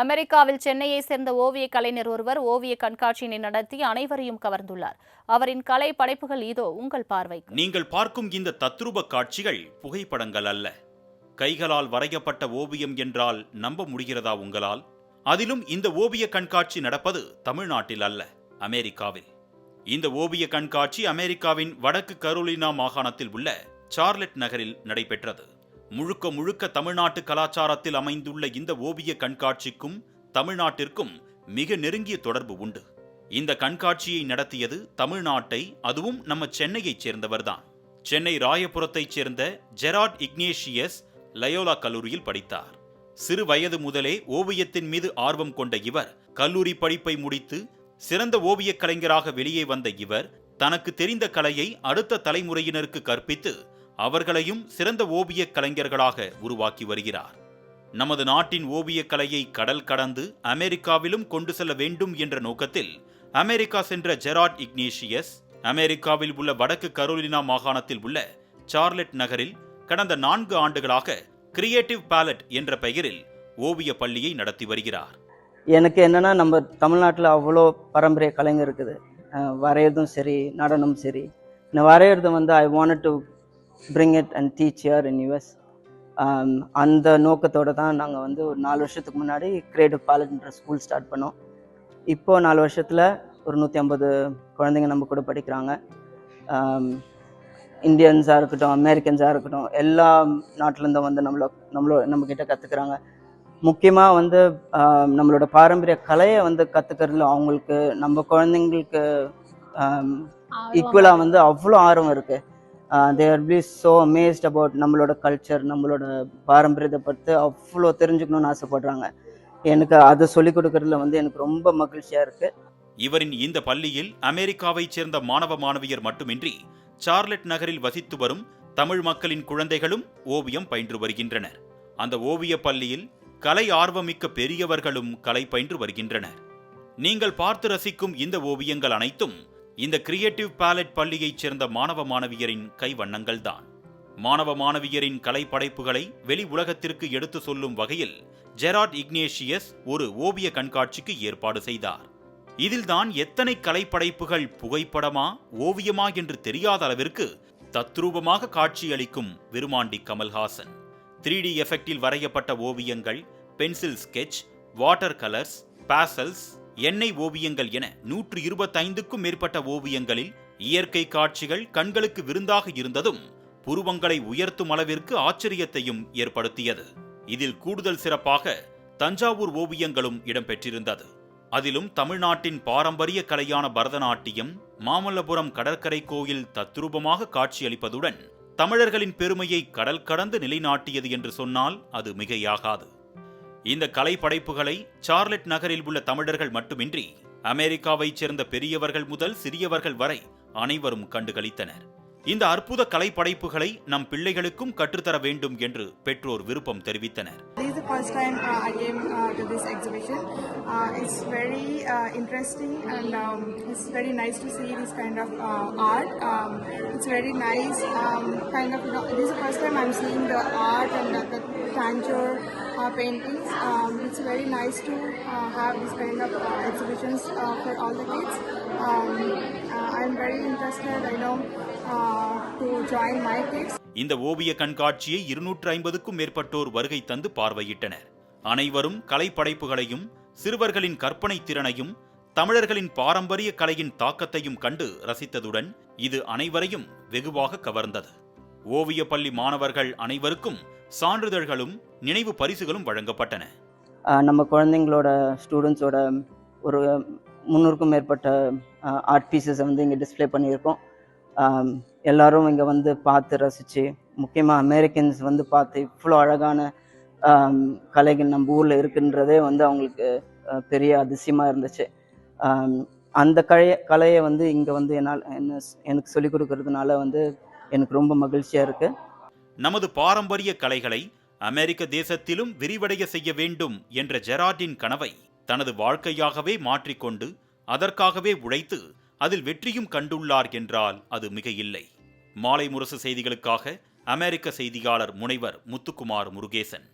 அமெரிக்காவில் சென்னையை சேர்ந்த ஓவிய கலைஞர் ஒருவர் ஓவிய கண்காட்சியினை நடத்தி அனைவரையும் கவர்ந்துள்ளார். அவரின் கலை படைப்புகள் இதோ உங்கள் பார்வை நீங்கள் பார்க்கும் இந்த தத்ரூப காட்சிகள் புகைப்படங்கள் அல்ல. கைகளால் வரையப்பட்ட ஓவியம் என்றால் நம்ப முடிகிறதா உங்களால்? அதிலும் இந்த ஓவிய கண்காட்சி நடப்பது தமிழ்நாட்டில் அல்ல அமெரிக்காவில். இந்த ஓவிய கண்காட்சி அமெரிக்காவின் வடக்கு கரோலினா மாகாணத்தில் உள்ள சார்லெட் நகரில் நடைபெற்றது. முழுக்க முழுக்க தமிழ்நாட்டு கலாச்சாரத்தில் அமைந்துள்ள இந்த ஓவிய கண்காட்சிக்கும் தமிழ்நாட்டிற்கும் மிக நெருங்கிய தொடர்பு உண்டு. இந்த கண்காட்சியை நடத்தியது தமிழ்நாட்டை அதுவும் நம்ம சென்னையைச் சேர்ந்தவர்தான். சென்னை ராயபுரத்தைச் சேர்ந்த ஜெராட் இக்னேஷியஸ் லயோலா கல்லூரியில் படித்தார். சிறு வயது முதலே ஓவியத்தின் மீது ஆர்வம் கொண்ட இவர் கல்லூரி படிப்பை முடித்து சிறந்த ஓவியக் கலைஞராக வெளியே வந்த இவர் தனக்கு தெரிந்த கலையை அடுத்த தலைமுறையினருக்கு கற்பித்து அவர்களையும் சிறந்த ஓவியக் கலைஞர்களாக உருவாக்கி வருகிறார். நமது நாட்டின் ஓவியக் கலையை கடல் கடந்து அமெரிக்காவிலும் கொண்டு செல்ல வேண்டும் என்ற நோக்கத்தில் அமெரிக்கா சென்ற ஜெராட் இக்னேஷியஸ் அமெரிக்காவில் உள்ள வடக்கு கரோலினா மாகாணத்தில் உள்ள சார்லெட் நகரில் கடந்த நான்கு ஆண்டுகளாக கிரியேட்டிவ் பேலட் என்ற பெயரில் ஓவிய பள்ளியை நடத்தி வருகிறார். எனக்கு என்னன்னா நம்ம தமிழ்நாட்டில் அவ்வளோ பாரம்பரிய கலைஞர் இருக்குது. வரைகிறதும் சரி நடனம் சரி. நான் வரைகிறது வந்து I want to bring it and teach here in US அந்த நோக்கத்தோடு தான் நாங்கள் வந்து ஒரு நாலு வருஷத்துக்கு முன்னாடி கிரியேட்டிவ் காலேஜ்ன்ற ஸ்கூல் ஸ்டார்ட் பண்ணோம். இப்போது நாலு வருஷத்தில் ஒரு நூற்றி ஐம்பது குழந்தைங்க நம்ம கூட படிக்கிறாங்க. Um, இந்தியன்ஸாக இருக்கட்டும் அமெரிக்கன்ஸாக இருக்கட்டும் எல்லா நாட்டிலேருந்தும் வந்து நம்மள நம்மளோ நம்மக்கிட்ட கற்றுக்குறாங்க முக்கியமாக வந்து um, நம்மளோட பாரம்பரிய கலையை வந்து கற்றுக்கிறதுல அவங்களுக்கு நம்ம குழந்தைங்களுக்கு um, ஈக்குவலாக வந்து அவ்வளோ ஆர்வம் இருக்குது there be so amazed about நம்மளோட கல்ச்சர் நம்மளோட பாரம்பரியத்தை பற்றி அவ்வளோ தெரிஞ்சுக்கணும்னு ஆசைப்படுறாங்க. எனக்கு அதை சொல்லிக் கொடுக்கறதுல வந்து எனக்கு ரொம்ப மகிழ்ச்சியாக இருக்குது இவரின் இந்த பள்ளியில் அமெரிக்காவைச் சேர்ந்த மாணவ மாணவியர் மட்டுமின்றி சார்லட் நகரில் வசித்து வரும் தமிழ் மக்களின் குழந்தைகளும் ஓவியம் பயின்று வருகின்றனர். அந்த ஓவிய பள்ளியில் கலை ஆர்வமிக்க பெரியவர்களும் கலை பயின்று வருகின்றனர். நீங்கள் பார்த்து ரசிக்கும் இந்த ஓவியங்கள் அனைத்தும் இந்த கிரியேட்டிவ் பேலட் பள்ளியைச் சேர்ந்த மாணவ மாணவியரின் கைவண்ணங்கள்தான். மாணவ மாணவியரின் கலை படைப்புகளை வெளி உலகத்திற்கு எடுத்து சொல்லும் வகையில் ஜெராட் இக்னேஷியஸ் ஒரு ஓவிய கண்காட்சிக்கு ஏற்பாடு செய்தார். இதில்தான் எத்தனை கலைப்படைப்புகள் புகைப்படமா ஓவியமா என்று தெரியாத அளவிற்கு தத்ரூபமாக காட்சியளிக்கும் விருமாண்டி கமல்ஹாசன். த்ரீ டி எஃபெக்டில் வரையப்பட்ட ஓவியங்கள் pencil sketch water colours pastels எண்ணெய் ஓவியங்கள் என நூற்று இருபத்தைந்துக்கும் மேற்பட்ட ஓவியங்களில் இயற்கை காட்சிகள் கண்களுக்கு விருந்தாக இருந்ததும் புருவங்களை உயர்த்தும் அளவிற்கு ஆச்சரியத்தையும் ஏற்படுத்தியது. இதில் கூடுதல் சிறப்பாக தஞ்சாவூர் ஓவியங்களும் இடம்பெற்றிருந்தது. அதிலும் தமிழ்நாட்டின் பாரம்பரிய கலையான பரதநாட்டியம் மாமல்லபுரம் கடற்கரை கோயில் தத்ரூபமாக காட்சியளிப்பதுடன் தமிழர்களின் பெருமையை கடல் கடந்து நிலைநாட்டியது என்று சொன்னால் அது மிகையாகாது. இந்த கலை படைப்புகளை சார்லட் நகரில் உள்ள தமிழர்கள் மட்டுமின்றி அமெரிக்காவைச் சேர்ந்த பெரியவர்கள் முதல் சிறியவர்கள் வரை அனைவரும் கண்டுகளித்தனர் இந்த அற்புத கலை படைப்புகளை நம் பிள்ளைகளுக்கும் கற்றுத்தர வேண்டும் என்று பெற்றோர் விருப்பம் தெரிவித்தனர் This is the first time uh, I came uh, to this exhibition. Uh, it's very uh, interesting and um, it's very nice to see this kind of uh, art. Um, it's very nice, um, kind of, you know, this is the first time I'm seeing the art and the, the tangier uh, paintings. Um, it's very nice to uh, have this kind of uh, exhibitions uh, for all the kids. Um, uh, I'm very interested, I know, uh, to join my kids. இந்த ஓவிய கண்காட்சியை இருநூற்று ஐம்பதுக்கும் மேற்பட்டோர் வருகை தந்து பார்வையிட்டனர் அனைவரும் கலைப்படைப்புகளையும் சிறுவர்களின் கற்பனை திறனையும் தமிழர்களின் பாரம்பரிய கலையின் தாக்கத்தையும் கண்டு ரசித்ததுடன் இது அனைவரையும் வெகுவாக கவர்ந்தது ஓவிய பள்ளி மாணவர்கள் அனைவருக்கும் சான்றிதழ்களும் நினைவு பரிசுகளும் வழங்கப்பட்டன. நம்ம குழந்தைங்களோட ஸ்டூடெண்ட்ஸோட ஒரு முந்நூறுக்கும் மேற்பட்ட ஆர்ட் பீசஸை வந்து இங்கே டிஸ்ப்ளே பண்ணியிருக்கோம். எல்லாரும் இங்கே வந்து பார்த்து ரசித்து முக்கியமாக அமெரிக்கன்ஸ் வந்து பார்த்து இவ்வளோ அழகான கலைகள் நம்ம ஊரில் இருக்குன்றதே வந்து அவங்களுக்கு பெரிய அதிசயமாக இருந்துச்சு. அந்த கலைய கலையை வந்து இங்கே வந்து என்னால் என்ன எனக்கு சொல்லிக் கொடுக்கறதுனால வந்து எனக்கு ரொம்ப மகிழ்ச்சியாக இருக்குது நமது பாரம்பரிய கலைகளை அமெரிக்க தேசத்திலும் விரிவடைய செய்ய வேண்டும் என்ற ஜெரார்டின் கனவை தனது வாழ்க்கையாகவே மாற்றிக்கொண்டு அதற்காகவே உழைத்து அதில் வெற்றியும் கண்டுள்ளார் என்றால் அது மிக இல்லை மாலை முரசு செய்திகளுக்காக அமெரிக்க செய்தியாளர் முனைவர் முத்துக்குமார் முருகேசன்.